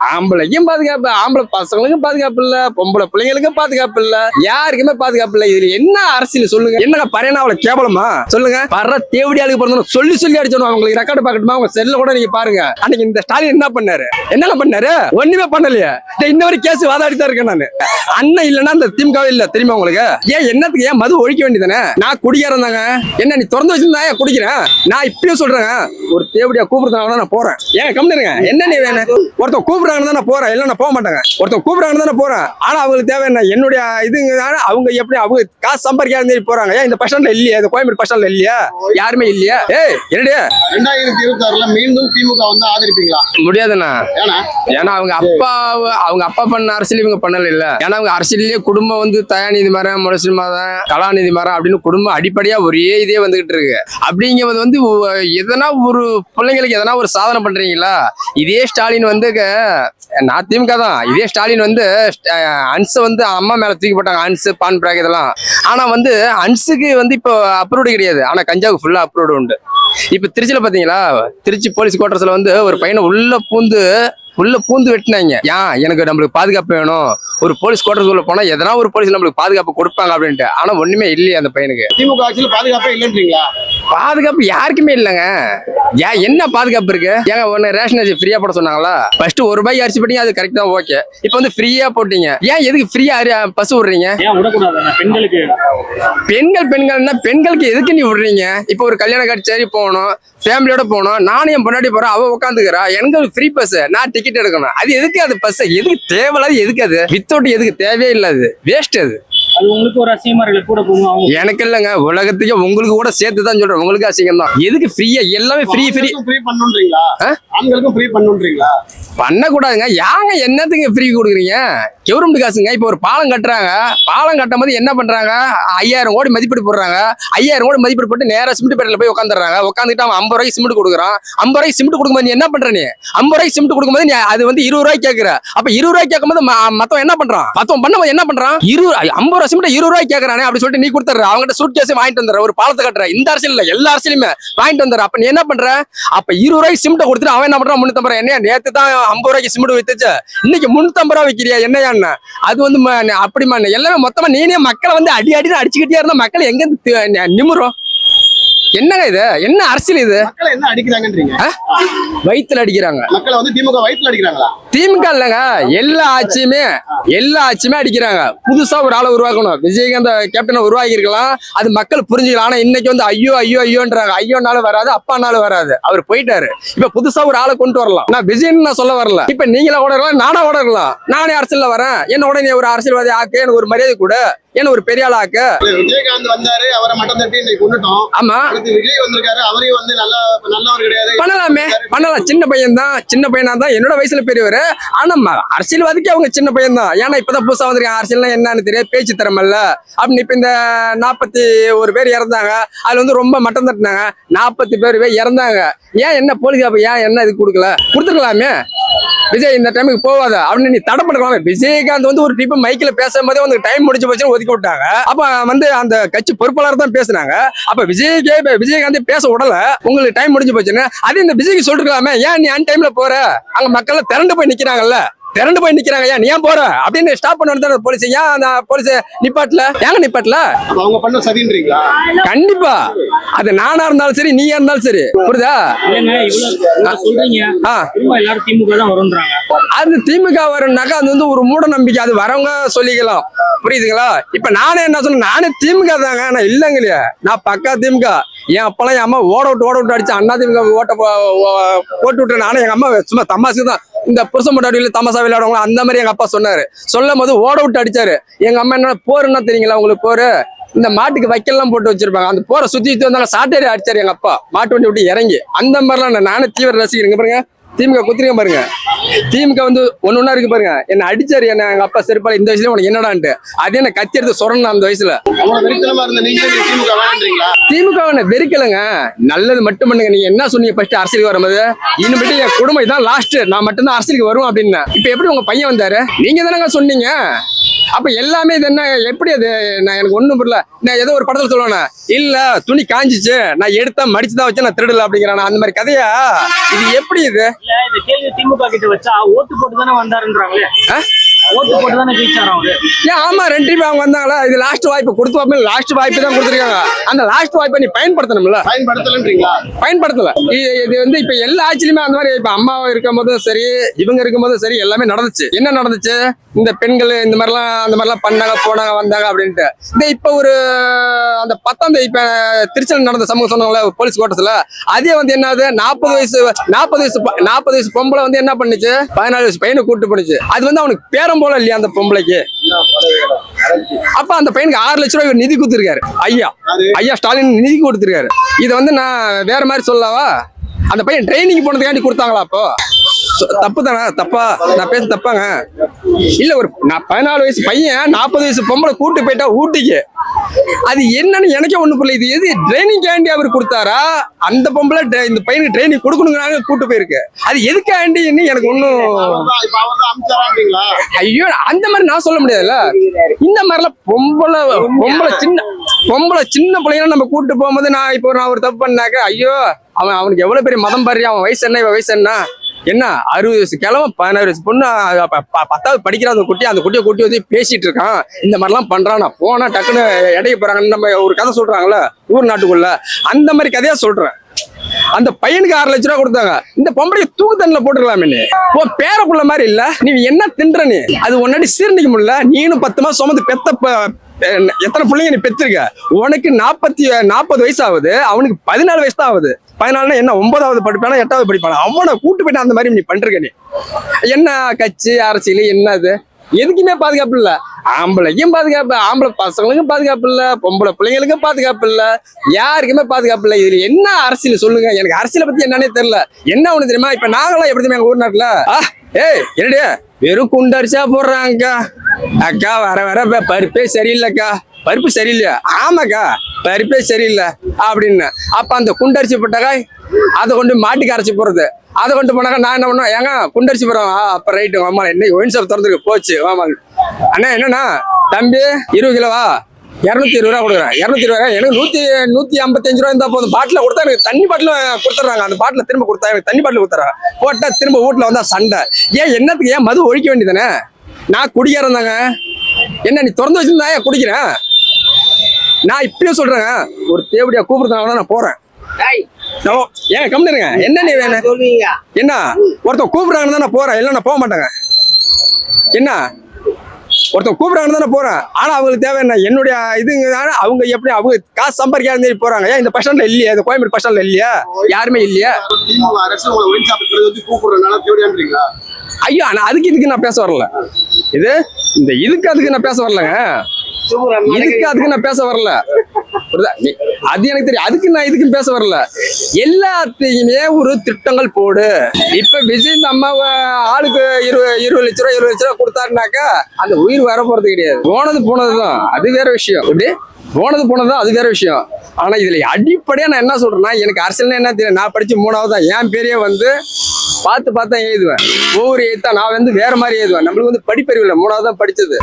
ஆம்பளைக்கும் பாதுகாப்பு ஆம்பளை பசங்களுக்கும் பாதுகாப்பு இல்ல பொம்பளை பிள்ளைங்களுக்கும் பாதுகாப்பு இல்ல யாருக்குமே பாதுகாப்பு இல்ல. இதுல என்ன அரசியல் சொல்லுங்க? என்னங்க பரையனாவில கேவலமா? சொல்லுங்க. வர்ற தேவடியாளுக்கு பிறந்தவங்க சொல்லி சொல்லி அடிச்சோம் அவங்களுக்கு ரெக்கார்டு பாக்கட்டுமா அவங்க செல்ல கூட நீங்க பாருங்க. அன்னைக்கு இந்த ஸ்டாலின் என்ன பண்ணாரு? என்ன பண்ணாரு? ஒண்ணுமே பண்ணலையே. இன்ன வரைக்கும் கேஸ் வாதாடி தான் இருக்கேன் நானு. அண்ணன் இல்லைன்னா அந்த திமுக இல்ல தெரியுமா உங்களுக்கு? ஏன் என்னத்துக்கு? ஏன் மது ஒழிக்க வேண்டியதானே நான் குடிக்கிறேன் தாங்க. என்ன நீ திறந்து வச்சிருந்தா ஏன் குடிக்கிறேன்? நான் இப்பயும் சொல்றேன் ஒரு தேவடியா கூப்பிடுறதுனால நான் போறேன். ஏன் கம்மிருங்க என்ன நீ வேணும்? ஒருத்தன் கூப்பிடுறாங்கன்னு தான் போறேன். இல்ல நான் போக மாட்டேங்க. ஒருத்தன் கூப்பிடுறாங்கன்னு தான் போறேன். ஆனா அவங்களுக்கு தேவை என்ன? என்னுடைய இதுங்க அவங்க எப்படி அவங்க காசு சம்பாதிக்காத மாதிரி போறாங்க? ஏன் இந்த பஸ் ஸ்டாண்ட்ல இல்லையா? இந்த கோயம்பேடு பஸ் ஸ்டாண்ட்ல இல்லையா? யாருமே இல்லையா? ஏய் என்னடியா ரெண்டாயிரத்தி இருபத்தி ஆறுல மீண்டும் திமுக வந்து ஆதரிப்பீங்களா? முடியாதுண்ணா. ஏன்னா? அவங்க அப்பா அவங்க அப்பா பண்ண அரசியல் இவங்க பண்ணல இல்ல. ஏன்னா அவங்க அரசியல்லயே குடும்பம் வந்து தயாநிதி மரம் முரசு மரம் கலாநிதி மரம் அப்படின்னு குடும்பம் அடிப்படையா ஒரே இதே வந்துகிட்டு இருக்கு. அப்படிங்கிறது வந்து எதனா ஒரு பிள்ளைங்களுக்கு எதனா ஒரு சாதனை பண்றீங்களா? இதே ஸ்டாலின் வந்து நான் திமுக தான். இதே ஸ்டாலின் வந்து அன்ஸ் வந்து அம்மா மேல தூக்கி போட்டாங்க. அன்ஸ் பான் பிராக் இதெல்லாம். ஆனா வந்து அன்ஸுக்கு வந்து இப்போ அப்ரூவ்டு கிடையாது. ஆனா கஞ்சாவுக்கு ஃபுல்லா அப்ரூவ்டு உண்டு. இப்ப திருச்சியில பாத்தீங்களா? திருச்சி போலீஸ் குவார்டர்ஸ்ல வந்து ஒரு பையனை உள்ள பூந்து உள்ள பூந்து வெட்டினாங்க. ஏன்? எனக்கு நம்மளுக்கு பாதுகாப்பு வேணும். ஒரு போலீஸ் குவார்டர்ஸ் உள்ள போனா எதனா ஒரு போலீஸ் நம்மளுக்கு பாதுகாப்பு கொடுப்பாங்க அப்படின்ட்டு. ஆனா ஒண்ணுமே இல்லையே அந்த பையனுக்கு. திமுக ஆட்சியில் பாதுகாப்பே இல்லைன்றீங்களா? பாதுகாப்பு யாருக்குமே இல்லைங்க. ஏன் என்ன பாதுகாப்பு இருக்கு? ஏங்க ஒன்னு ரேஷன் அரிசி ஃப்ரீயா போட சொன்னாங்களா? ஃபர்ஸ்ட் ஒரு ரூபாய்க்கு அரிசி போட்டீங்க அது கரெக்ட் தான் ஓகே இப்போ வந்து ஃப்ரீயா போட்டீங்க. ஏன் எதுக்கு ஃப்ரீயா பஸ் விடுறீங்க? பெண்களுக்கு. பெண்கள் பெண்கள்னா பெண்களுக்கு எதுக்கு நீ விடுறீங்க? இப்போ ஒரு கல்யாண கச்சேரி போகணும் ஃபேமிலியோட போகணும் நானும் என் பொண்டாட்டி போறேன் அவ உட்காந்துக்கிறா எனக்கு ஃப்ரீ பஸ் நான் டிக்கெட் எடுக்கணும். அது எதுக்கு அது பஸ் எதுக்கு தேவையில்லாத எதுக்கு அது? வித்தவுட் எதுக்கு? தேவையே இல்லை அது வேஸ்ட் அது. அது உங்களுக்கு ஒரு அசிங்கமா இருக்கு கூட போகும் அவங்க எனக்கு இல்லைங்க உலகத்துக்கு உங்களுக்கு கூட சேர்த்து தான் சொல்றேன் உங்களுக்கு அசிங்கம் தான் எதுக்கு ஃப்ரீயா எல்லாமே ஃப்ரீ ஃப்ரீ ஃப்ரீ பண்ணுன்றீங்களா? ஆண்களுக்கும் ஃப்ரீ பண்ணுன்றீங்களா? பண்ணக்கூடாதுங்க. யாங்க என்னத்துக்கு ஃப்ரீ கொடுக்குறீங்க? கவர்மெண்ட் காசுங்க. இப்போ ஒரு பாலம் கட்டுறாங்க. பாலம் கட்டும் போது என்ன பண்றாங்க? ஐயாயிரம் கோடி மதிப்பீடு போடுறாங்க. ஐயாயிரம் கோடி மதிப்பீடு போட்டு நேரா சிமெண்ட் பேட்டில் போய் உட்காந்துறாங்க உட்காந்துட்டு அவன் ஐம்பது ரூபாய்க்கு சிமெண்ட் கொடுக்குறான். ஐம்பது ரூபாய்க்கு சிமெண்ட் கொடுக்கும்போது நீ என்ன பண்ற நீ? ஐம்பது ரூபாய்க்கு சிமெண்ட் கொடுக்கும்போது நீ அது வந்து இருபது ரூபாய்க்கு கேட்குற. அப்ப இருபது ரூபாய்க்கு கேட்கும்போது மத்தவன் என்ன பண்றான்? மத்தவன் பண்ணும்போது என்ன பண்றான்? இருபது ஐம்பது ஒரு சிமெண்ட் இருபது ரூபாய் கேட்கறானே அப்படி சொல்லிட்டு நீ கொடுத்துற அவங்ககிட்ட சூட் கேஸ் வாங்கிட்டு வந்துற ஒரு பாலத்தை கட்டுற. இந்த அரசியல் இல்ல. எல்லா அரசியலுமே வாங்கிட்டு வந்துற அப்ப நீ என்ன பண்ற? அப்ப இருபது ரூபாய்க்கு சிமெண்ட் கொடுத்துட்டு அவன் என்ன பண்றான்? முன்னூத்தம்பது ரூபாய் என்ன நேத்து தான் ஐம்பது ரூபாய்க்கு சிமெண்ட் வித்துச்சு. இன்னைக்கு முன்னூத்தம்பது ரூபா விற்கிறியா என்னையான்னு அது வந்து அப்படிமா எல்லாமே மொத்தமா நீனே மக்களை வந்து அடி அடின்னு அடிச்சுக்கிட்டே இருந்தா மக்கள் எங்க இருந்து நிமிரும்? என்னங்க இது? என்ன அரசியல் இது? மக்களை என்ன அடிக்கிறாங்கன்றீங்க? வயித்துல அடிக்கிறாங்க. மக்களை வந்து திமுக வயிற்றுல அடிக்கிறாங்களா? திமுக இல்லைங்க. எல்லா ஆட்சியுமே எல்லா ஆட்சியுமே அடிக்கிறாங்க. புதுசா ஒரு ஆளை உருவாக்கணும். விஜயகாந்த் கேப்டனை உருவாக்கி இருக்கலாம் அது மக்கள் புரிஞ்சுக்கலாம் ஆனா இன்னைக்கு வந்து ஐயோ ஐயோ ஐயோன்றாங்க. ஐயோனாலும் வராது அப்பானாலும் வராது. அவர் போயிட்டாரு. இப்ப புதுசா ஒரு ஆளை கொண்டு வரலாம். நான் விஜயன் நான் சொல்ல வரல. இப்ப நீங்களா கூட இருக்கலாம் நானா கூட இருக்கலாம் நானே அரசியல்ல வரேன். என்னோட நீ ஒரு அரசியல்வாதி ஆக்கு. எனக்கு ஒரு மரியாதை கூட. என்ன ஒரு பெரிய ஆள் ஆக்கு. விஜயகாந்த் வந்தாரு அவரை மட்டம் தட்டி இன்னைக்கு கொண்டுட்டோம். ஆமா. விஜய் வந்திருக்காரு அவரையும் வந்து நல்லா நல்லவர் கிடையாது. பண்ணலாமே. பண்ணலாம். சின்ன பையன் தான் சின்ன பையனா தான் என்னோட வயசுல பெரியவர். ஆனா அரசியல்வாதிக்கு அவங்க சின்ன பையன் தான் ஏன்னா இப்பதான் புதுசா வந்திருக்காங்க. அரசியல்னா என்னன்னு தெரியாது. பேச்சு திறமல்ல. அப்படின்னு இப்ப இந்த நாற்பத்தி ஒரு பேர் இறந்தாங்க. அதுல வந்து ரொம்ப மட்டம் தட்டினாங்க. நாற்பத்தி பேர் இறந்தாங்க. ஏன் என்ன போலீஸ் ஏன் என்ன இது கொடுக்கல? கொடுத்துருக்கலாமே. விஜய் இந்த டைமுக்கு போவாத. அப்படின்னு நீ தடை பண்ணலாமே விஜயகாந்த் வந்து ஒரு டிப்பு மைக்கில் பேசும்போதே வந்து டைம் முடிஞ்சு போச்சுன்னு ஒதுக்கி விட்டாங்க. அப்ப வந்து அந்த கட்சி பொறுப்பாளர் தான் பேசுனாங்க. அப்ப விஜய்க்கே விஜயகாந்த் பேச விடல உங்களுக்கு டைம் முடிஞ்சு போச்சுன்னு. அது இந்த விஜய்க்கு சொல்லிருக்கலாமே. ஏன் நீ அன் டைம்ல போற? அங்க மக்கள் திரண்டு போய் நிக்கிறாங்கல்ல. திரண்டு போய் நிக்கிறாங்க ஏன் நீ ஏன் போற? அப்படின்னு ஸ்டாப் பண்ண வேண்டியது போலீஸ் ஏன் அந்த போலீஸ் நிப்பாட்டல? ஏங்க நிப்பாட்டல? அப்ப அவங்க பண்ண சதின்றீங்களா? கண்டிப்பா. அது நானா இருந்தாலும் சரி நீயா இருந்தாலும் சரி. புரியுதா? தான் அது திமுக வரும்னாக்கா அது வந்து ஒரு மூட நம்பிக்கை. அது வரவங்க சொல்லிக்கலாம். புரியுதுங்களா? இப்ப நானே என்ன சொன்னேன்? நானே திமுக தாங்க. நான் இல்லைங்க இல்லையா நான் பக்கா திமுக. என் அப்பெல்லாம் என் அம்மா ஓட விட்டு ஓட விட்டு அடிச்சு அண்ணா திமுக ஓட்ட போட்டு விட்டு நானும் எங்க அம்மா சும்மா தமாசுக்கு தான் இந்த புருஷ மொட்டாடியில் தமாசா விளையாடுவாங்க அந்த மாதிரி எங்க அப்பா சொன்னாரு. சொல்லும் போது ஓட விட்டு அடிச்சாரு. எங்க அம்மா என்ன போருன்னா தெரியுங்களா உங்களுக்கு போரு? இந்த மாட்டுக்கு வைக்கல்லாம் போட்டு வச்சிருப்பாங்க. அந்த போரை சுத்தி சுத்தி வந்தாங்க சாட்டேரி அடிச்சாரு எங்க அப்பா. மாட்டு வண்டி விட்டு இறங்கி. அந்த மாதிரிலாம் நானும் நானே தீவிர ரசிக்கிறேங்க பாருங்க. திமுக குத்துறீங்க பாருங்க. திமுக வந்து ஒண்ணு ஒண்ணா இருக்கு பாருங்க. என்ன அடிச்சாரு என்ன எங்க அப்பா செருப்பால இந்த வயசுல உனக்கு என்னடான்ட்டு. அதே என்ன கத்தி எடுத்து சொரணும் அந்த வயசுல. திமுக வெறுக்கலைங்க. நல்லது மட்டும் பண்ணுங்க. நீங்க என்ன சொன்னீங்க ஃபர்ஸ்ட் அரசியலுக்கு வரும்போது? இனிமேட்டு என் குடும்பம் இதான் லாஸ்ட் நான் மட்டும்தான் அரசியலுக்கு வருவேன் அப்படின்னு இப்ப எப்படி உங்க பையன் வந்தாரு? நீங்க தானங்க சொன்னீங்க. அப்ப எல்லாமே இது என்ன எப்படி அது நான் எனக்கு ஒண்ணும் புரியல. நான் ஏதோ ஒரு படத்துல சொல்லுவேன் இல்ல துணி காஞ்சிச்சு நான் எடுத்தா மடிச்சு தான் வச்சு நான் திருடல அப்படிங்கிறான். அந்த மாதிரி கதையா? இது எப்படி இது? கேள்வி திமுக கிட்ட வச்சா ஓட்டு போட்டு தானே வந்தாருன்றாங்களே? ஓட்டு போட்டு தானே ஜெயிச்சாரு அவரு? ஏன் ஆமா ரெண்டு அவங்க வந்தாங்களா? இது லாஸ்ட் வாய்ப்பு கொடுத்து வாய்ப்பு லாஸ்ட் வாய்ப்பு தான் கொடுத்துருக்காங்க. அந்த லாஸ்ட் வாய்ப்பை நீ பயன்படுத்தணும்ல? பயன்படுத்தலன்றீங்களா? பயன்படுத்தல. இது வந்து இப்ப எல்லா ஆட்சியிலுமே அந்த மாதிரி இப்ப அம்மா இருக்கும் போதும் சரி இவங்க இருக்கும் போதும் சரி எல்லாமே நடந்துச்சு. என்ன நடந்துச்சு? இந்த பெண்கள் இந்த மாதிரிலாம் அந்த மாதிரிலாம் பண்ணாங்க போனாங்க வந்தாங்க அப்படின்ட்டு. இந்த இப்ப ஒரு அந்த பத்தாம் தேதி இப்ப திருச்செல் நடந்த சமூகம் சொன்னாங்களே போலீஸ் கோட்டத்துல? அதே வந்து என்னது? நாற்பது வயசு நாற்பது வயசு ப- நாற்பது வயசு பொம்பளை வந்து என்ன பண்ணுச்சு? பதினாலு வயசு பையனை கூட்டு பண்ணுச்சு அது வந்து அவனுக்கு பேரம் போல இல்லையா அந்த பொம்பளைக்கு? அப்ப அந்த பையனுக்கு ஆறு லட்ச ரூபாய் நிதி கொடுத்துருக்காரு ஐயா. ஐயா ஸ்டாலின் நிதி கொடுத்துருக்காரு. இதை வந்து நான் வேற மாதிரி சொல்லவா? அந்த பையன் ட்ரைனிங் போனதுக்காண்டி கொடுத்தாங்களா அப்போ? தப்பு தானே? தப்பா? நான் பேச தப்பாங்க? இல்ல ஒரு நான் பதினாலு வயசு பையன் நாற்பது வயசு பொம்பளை கூட்டு போயிட்டா ஊட்டிக்கு. அது என்னன்னு எனக்கே ஒண்ணு புரியல. இது எது? ட்ரைனிங் கேண்டி அவர் கொடுத்தாரா? அந்த பொம்பளை இந்த பையனுக்கு ட்ரைனிங் கொடுக்கணுங்கிறாங்க கூட்டு போயிருக்கு. அது எதுக்காண்டின்னு எனக்கு ஒன்றும் ஐயோ அந்த மாதிரி நான் சொல்ல முடியாதுல்ல. இந்த மாதிரிலாம் பொம்பளை பொம்பளை சின்ன பொம்பளை சின்ன பிள்ளைங்க நம்ம கூட்டு போகும்போது நான் இப்போ நான் ஒரு தப்பு பண்ணாக்க ஐயோ அவன் அவனுக்கு எவ்வளவு பெரிய மதம் பாரு அவன் வயசு என்ன இவன் வயசு என்ன? என்ன அறுபது வயசு கிழமை பதினாறு வயசு பொண்ணு ப- ப- பத்தாவது படிக்கிற அந்த குட்டி அந்த குட்டியை கூட்டி வந்து பேசிட்டு இருக்கான். இந்த மாதிரிலாம் பண்றான். நான் போனா டக்குன்னு இடைய போறாங்கன்னு நம்ம ஒரு கதை சொல்றாங்கல்ல ஊர் நாட்டுக்குள்ள. அந்த மாதிரி கதையா சொல்றேன். அந்த பையனுக்கு ஆறு லட்ச ரூபா கொடுத்தாங்க. இந்த பொம்பளை தூக்கு தண்ணில போட்டுக்கலாமே ஓ பேரப்புள்ள மாதிரி இல்ல. நீ என்ன தின்ற நீ? அது உன்னாடி சீர்ணிக்க முடியல. நீனும் பத்து மாசம் சுமந்து பெத்த ப- எத்தனை பிள்ளைங்க நீ பெற்றிருக்க? உனக்கு நாற்பத்தி நாற்பது வயசு ஆகுது அவனுக்கு பதினாலு வயசு தான் ஆகுது. பதினாலுனா என்ன ஒன்பதாவது படிப்பானா எட்டாவது படிப்பானா? அவனை கூட்டு போயிட்டு அந்த மாதிரி நீ பண்றீங்க நீ. என்ன கட்சி அரசியல் என்ன இது எதுக்குமே பாதுகாப்பு இல்ல. ஆம்பளைக்கும் பாதுகாப்பு ஆம்பளை பசங்களுக்கும் பாதுகாப்பு இல்ல பொம்பளை பிள்ளைங்களுக்கும் பாதுகாப்பு இல்ல. யாருக்குமே பாதுகாப்பு இல்ல. இதுல என்ன அரசியல் சொல்லுங்க? எனக்கு அரசியலை பத்தி என்னன்னே தெரியல. என்ன ஒண்ணு தெரியுமா? இப்ப நாங்களாம் எப்படி தெரியுமா எங்க ஊர் நாட்டுல? ஏய் என்னடியா? வெறும் குண்டரிசா போடுறாங்க அக்கா வர வர பருப்பே சரியில்லைக்கா. பருப்பு சரியில்லையா? ஆமாக்கா பருப்பே சரியில்லை. அப்படின்னு. அப்ப அந்த குண்டரிசி போட்டாக்கா அதை கொண்டு மாட்டுக்கு அரைச்சி போடுறது. அதை கொண்டு போனாக்கா நான் என்ன பண்ணுவேன்? ஏங்க குண்டரிசி போடுறோம் அப்போ ரைட்டு ஆமா என்ன ஒயின் ஷாப் திறந்துருக்கு. போச்சு. ஆமா அண்ணா என்னண்ணா? தம்பி இருபது கிலோவா இரநூத்தி இருபது ரூபா கொடுக்குறேன். இரநூத்தி இருபது ரூபா எனக்கு நூத்தி நூத்தி ஐம்பத்தஞ்சு ரூபா இருந்தா போதும். பாட்டில் கொடுத்தா எனக்கு தண்ணி பாட்டில் கொடுத்துட்றாங்க. அந்த பாட்டில் திரும்ப கொடுத்தா எனக்கு தண்ணி பாட்டில் கொடுத்துறாங்க போட்டா திரும்ப வீட்டுல வந்தா சண்டை. ஏன் என்னத்துக்கு ஏன் மது ஒழிக்க வேண்டியதானே நான் குடிக்கிறேன் தாங்க. என்ன நீ திறந்து வச்சிருந்தா ஏன் குடிக்கிறேன்? நான் இப்படியே சொல்கிறேங்க ஒரு தேவடியா கூப்பிடுறதுனால நான் போறேன். ஏன் கம்மிடுங்க என்ன நீ வேணும் சொல்வீங்க என்ன? ஒருத்தன் கூப்பிடுறாங்கன்னு தான் நான் போறேன் இல்லை நான் போக மாட்டேங்க. என்ன? ஒருத்தன் கூப்பிடுறாங்கன்னு தான் போறேன் ஆனா அவங்களுக்கு தேவை என்ன? என்னுடைய இதுங்க அவங்க எப்படி அவங்க காசு சம்பாதிக்காத போறாங்க? ஏன் இந்த பஸ் ஸ்டாண்ட்ல இல்லையா? இந்த கோயம்பேடு பஸ் ஸ்டாண்ட்ல இல்லையா? யாருமே இல்லையா? ஐயோ நான் அதுக்கு இதுக்கு நான் பேச வரல. இது? இந்த இதுக்கு அதுக்கு நான் பேச வரலங்க. இதுக்கு அதுக்கு நான் பேச வரல. அது எனக்கு தெரியும். அதுக்கு நான் இதுக்கும் பேச வரல. எல்லாத்தையுமே ஒரு திட்டங்கள் போடு. இப்ப விஜய் நம்ம ஆளுக்கு இருபது இருபது லட்ச ரூபா இருபது லட்ச ரூபா கொடுத்தாருனாக்கா அந்த உயிர் வர போறது கிடையாது. போனது போனதுதான். அது வேற விஷயம். எப்படி? போனது போனதுதான் அது வேற விஷயம். ஆனா இதுல அடிப்படையா நான் என்ன சொல்றேன்னா எனக்கு அரசியல்னா என்ன தெரியும்? நான் படிச்சு மூணாவது தான் என் பேரே வந்து பார்த்து பார்த்து தான் எழுதுவேன் ஒவ்வொரு எழுத்தா நான் வந்து வேற மாதிரி எழுதுவேன் நம்மளுக்கு வந்து படிப்பறிவு இல்லை. மூணாவது தான் படிச்சது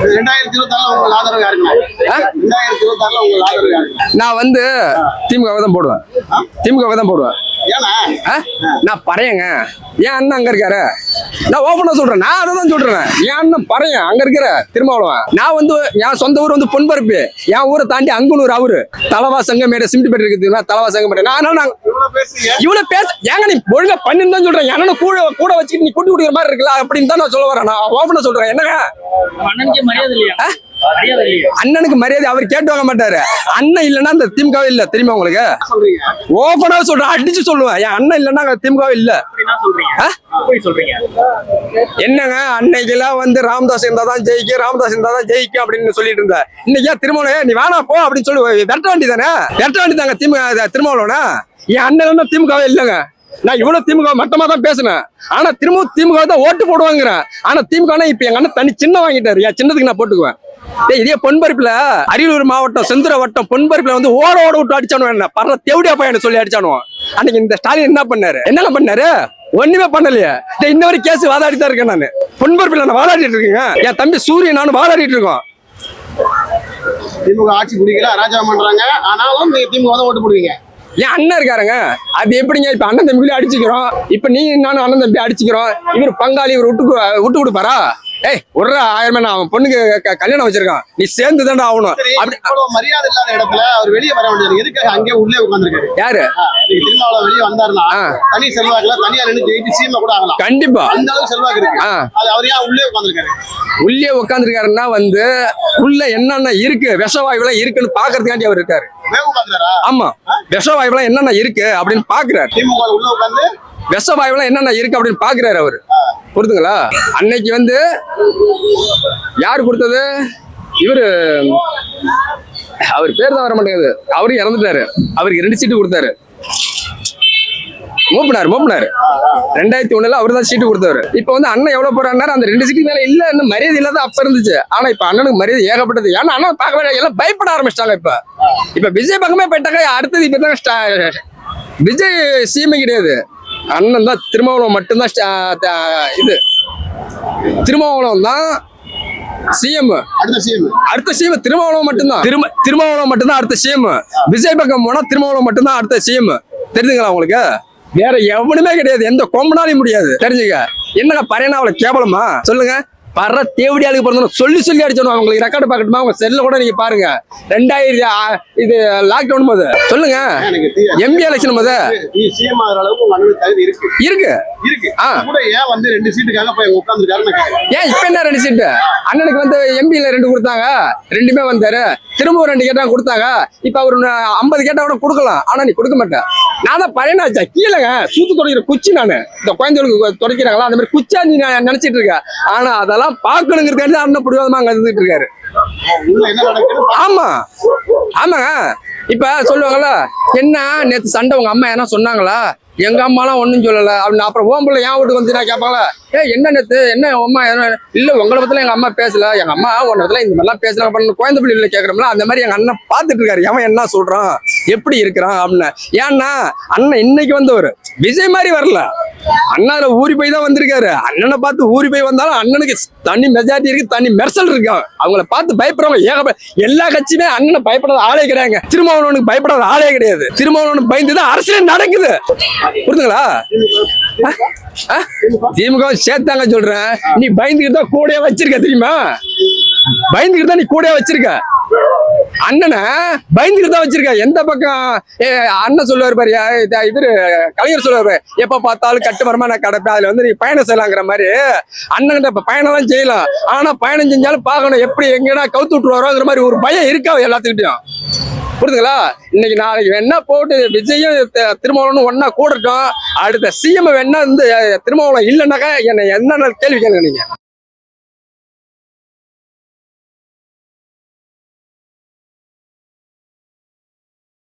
நான் வந்து திமுக தான் போடுவேன். திமுக தான் போடுவேன்? நான் பறையங்க. என் அண்ணன் அங்க இருக்காரு. நான் ஓப்பனா சொல்றேன். நான் அதை தான் சொல்றேன். என் அண்ணன் பறையன். அங்க இருக்கிற திருமாவளவன். நான் வந்து என் சொந்த ஊர் வந்து பொன்பரப்பு. என் ஊரை தாண்டி அங்குனூர் அவரு. தலவா சங்கமேட சிமெண்ட் பேட்டு இருக்குது தலவா சங்கமேட நான் அதனால நான் இவ்வளவு பேச ஏங்க நீ ஒழுங்கா பண்ணின்னு தான் சொல்றேன். என் அண்ணனை கூட கூட வச்சுக்கிட்டு நீ கூட்டி கொடுக்குற மாதிரி இருக்குல்ல? அப்படின்னு தான் நான் சொல்ல வரேன். நான் ஓப்பனா சொல்றேன். என்னங்க? மரியாதை இல்லையா? அண்ணனுக்கு மரியாதை அவர் கேட்டு வாங்க மாட்டாரு. அண்ணன் இல்லைன்னா அந்த திமுகவே இல்ல. தெரியுமா உங்களுக்கு? ஓப்பனா சொல்றேன். அடிச்சு சொல்லுவேன். என் அண்ணன் இல்லைன்னா திமுகவே இல்ல. என்னங்க? அன்னைக்கெல்லாம் வந்து ராமதாஸ் இருந்தா தான் ஜெயிக்கும் ராமதாஸ் இருந்தா தான் ஜெயிக்கும் அப்படின்னு சொல்லிட்டு இருந்த. இன்னைக்கு திருமாவளவன் நீ வேணா போ அப்படின்னு சொல்லி. விரட்ட வேண்டியதானே விரட்ட வேண்டியதாங்க திமுக திருமாவளவனா? என் அண்ணன் திமுகவே இல்லைங்க. நான் இவ்வளவு திமுக மட்டமா தான் பேசினேன். ஆனா திரும்ப திமுக தான் ஓட்டு போடுவாங்கிறேன். ஆனா திமுக இப்ப எங்க அண்ணன் தனி சின்ன வாங்கிட்டாரு. என் சின்னதுக்கு நான் போட்டுக்குவேன். டேய், இதே பொன்பரிப்புல அரியலூர் மாவட்டம் செந்துர வட்டம் பொன்பரிப்புல வந்து ஓட ஓட விட்டு அடிச்சானு என்ன? பர்ற தேவடியா பையனை சொல்லி அடிச்சானுவான் அன்னைக்கு இந்த ஸ்டாலின் என்ன பண்ணாரு? என்னெல்லாம் பண்ணாரு? ஒண்ணுமே பண்ணலையே. டேய், இன்ன வரைக்கும் கேஸ் வாதாடி தான் இருக்கேன் நான். பொன்பருப்புல நான் வாதாடிட்டு இருக்கேங்க. என் தம்பி சூரியன் நானும் வாதாடிட்டு இருக்கோம். திமுக ஆட்சி பிடிக்கல அராஜகம் பண்றாங்க. ஆனாலும் நீங்க திமுக தான் ஓட்டு போடுவீங்க. என் அண்ணன் இருக்காருங்க. அது எப்படிங்க இப்ப அண்ணன் தம்பிக்குள்ளே அடிச்சுக்கிறோம். இப்ப நீ நானும் அண்ணன் தம்பி அடிச்சுக்கிறோம். இவர் பங்காளி இவர் விட்டு விட்டு கொடுப்பாரா? ஏய் ஒரு ஆயிரம் நான் பொண்ணுக்கு கல்யாணம் வச்சிருக்கான். நீ சேர்ந்து ஆகணும். அப்படி மரியாதை இல்லாத இடத்துல அவர் வெளியே வர வேண்டியது. எதுக்காக அங்கேயே உள்ளே உட்காந்துருக்காரு யாரு? நீங்க திருமாவளவன் வெளியே வந்தாருன்னா ஆ. தனி செல்வாக்குல தனியா நின்று ஜெயிச்சு சீமை கூட ஆகலாம். கண்டிப்பா. அந்த அளவுக்கு செல்வாக்கு இருக்கு. ஆ. அது அவர் ஏன் உள்ளே உட்காந்துருக்காரு உள்ளே உட்காந்துருக்காருன்னா வந்து உள்ள என்னென்ன இருக்கு? விஷவாயுலாம் இருக்குன்னு பாக்குறதுக்காண்டி அவர் இருக்காரு. ஆமா. விஷவாயுலாம் என்னென்ன இருக்கு அப்படின்னு பாக்குறாரு. திமுக உள்ள உட்காந்து என்னென்ன இருக்கு அப்படின்னு பாக்குறாரு அவரு. பொறுத்துங்களா அன்னைக்கு வந்து யார் கொடுத்தது? இவரு அவர் பேர் தான் வர மாட்டேங்குது. அவரும் இறந்துட்டாரு. அவருக்கு ரெண்டு சீட்டு கொடுத்தாரு. மூப்பினார் மூப்பினார். ரெண்டாயிரத்தி ஒண்ணுல அவர் தான் சீட்டு கொடுத்தவர். இப்போ வந்து அண்ணன் எவ்வளவு போறாரு அந்த ரெண்டு சீட்டு மேல இல்ல இன்னும் மரியாதை இல்லாத அப்ப இருந்துச்சு. ஆனா இப்ப அண்ணனுக்கு மரியாதை ஏகப்பட்டது. ஏன்னா அண்ணன் பார்க்க வேண்டிய எல்லாம் பயப்பட ஆரம்பிச்சிட்டாங்க இப்ப. இப்ப விஜய் பக்கமே போயிட்டாங்க அடுத்தது இப்ப தான் விஜய் சீமை கிடையாது. அண்ணன் தான் திருமாவளவன் மட்டும்தான் இது. திருமாவளவன் தான் சிஎம் அடுத்த சிஎம் அடுத்த சிஎம் திருமாவளவன் மட்டும்தான். திரும்ப திருமாவளவன் மட்டும்தான் அடுத்த சிஎம் விஜய் பக்கம் போனா திருமாவளவன் மட்டும்தான் அடுத்த சிஎம் தெரிஞ்சுங்களா உங்களுக்கு? வேற எவனுமே கிடையாது. எந்த கொம்பனாலையும் முடியாது. தெரிஞ்சுக்க. என்னங்க பரையனாவில் கேவலமா? சொல்லுங்க. பற தேவடியாளுக்கு பிறந்தோம் சொல்லி சொல்லி அடிச்சோம் அவங்களுக்கு ரெக்கார்டு பார்க்கட்டுமா? உங்க செல்ல கூட நீங்க பாருங்க. ரெண்டாயிரத்தி ஆ- இது லாக்டவுன் போது சொல்லுங்க. எம்பி எலெக்ஷன் போது சிஎம் ஆகிற அளவுக்கு உங்க அண்ணனுக்கு தகுதி இருக்கு. இருக்கு. இருக்கு. ஆ. அது கூட ஏன் வந்து ரெண்டு சீட்டுக்காக போய் உட்காந்துருக்காருன்னு கேட்கிறேன். ஏன் இப்ப என்ன ரெண்டு சீட்டு அண்ணனுக்கு வந்து எம்பியில ரெண்டு கொடுத்தாங்க. ரெண்டுமே வந்தாரு. திரும்ப ரெண்டு கேட்டா கொடுத்தாங்க. இப்ப அவர் ஐம்பது கேட்டா கூட கொடுக்கலாம். ஆனா நீ கொடுக்க மாட்டேன் நான் தான் பழையனாச்சா கீழேங்க சூத்து துடைக்கிற குச்சி நான். இந்த குழந்தைகளுக்கு துடைக்கிறாங்களா அந்த மாதிரி குச்சா நீ நெ- நினைச்சிட்டு இருக்க. ஆனா அதெல்லாம் பார்க்கணுங்கிறதுக்காண்டி அண்ணன் பிடிவாதமா அங்க இருந்துட்டு இருக்காரு. என்ன ஆமா. ஆமாங்க. இப்ப சொல்லுவாங்கல்ல என்ன நேத்து சண்டை உங்க அம்மா என்ன சொன்னாங்களா? எங்க அம்மாலாம் ஒண்ணும் சொல்லல. அப்படின்னு அப்புறம் ஓம்புல ஏன் வீட்டுக்கு வந்து நான் கேட்பாங்களா? ஏ என்ன என்ன அம்மா என்ன இல்ல உங்களை பத்தில எங்க அம்மா பேசல. எங்க அம்மா உன்ன இந்த மாதிரிலாம் பேசுறாங்க. பண்ண குழந்தை பிள்ளைல கேக்குறோம்ல அந்த மாதிரி எங்க அண்ணன் பாத்துட்டு இருக்காரு. அவன் என்ன சொல்றான்? எப்படி இருக்கிறான்? அப்படின்னு. ஏன்னா அண்ணன் இன்னைக்கு வந்தவர். விஜய் மாதிரி வரல. அண்ணா ஊறி போய் தான் வந்திருக்காரு. அண்ணனை பார்த்து ஊறி போய் வந்தாலும் அண்ணனுக்கு தண்ணி மெஜாரிட்டி இருக்கு தண்ணி மெர்சல் இருக்கு. அவங்கள பார்த்து பயப்படுறவங்க ஏகப்ப எல்லா கட்சியுமே அண்ணனை பயப்படாத ஆளே கிடையாங்க திருமாவளவனுக்கு பயப்படாத ஆளே கிடையாது. திருமாவளவனுக்கு பயந்து தான் அரசியல் நடக்குது. புரிதுங்களா ஆ? திமுக சேர்த்தாங்க சொல்றேன். நீ பயந்துக்கிட்டு தான் கூடயே வச்சிருக்க தெரியுமா? பயந்துக்கிட்டு தான் நீ கூடயே வச்சிருக்க. அண்ணனை பயந்துட்டு தான் வச்சிருக்க எந்த பக்கம்? ஏ, அண்ணன் சொல்லுவார் பாரு இது- இவரு கலைஞர் சொல்லுவார் எப்ப பார்த்தாலும் கட்டுமரமா நான் கிடப்பேன் அதுல வந்து நீ பயணம் செய்யலாங்கிற மாதிரி. அண்ணன் இப்ப பயணம்லாம் செய்யலாம். ஆனா பயணம் செஞ்சாலும் பார்க்கணும் எப்படி எங்கன்னா கவுத்து விட்டுருவாரோங்கிற மாதிரி ஒரு பயம் இருக்கா எல்லாத்துக்கிட்டையும்? புரியுதுங்களா? இன்னைக்கு நாளைக்கு வேணா போட்டு விஜயும் த- திருமாவளவனும் ஒன்னா கூடட்டும். அடுத்த சிஎம் வேணா வந்து திருமாவளவன் இல்லைன்னாக்கா என்ன என்னென்ன கேள்வி கேளுங்க நீங்க?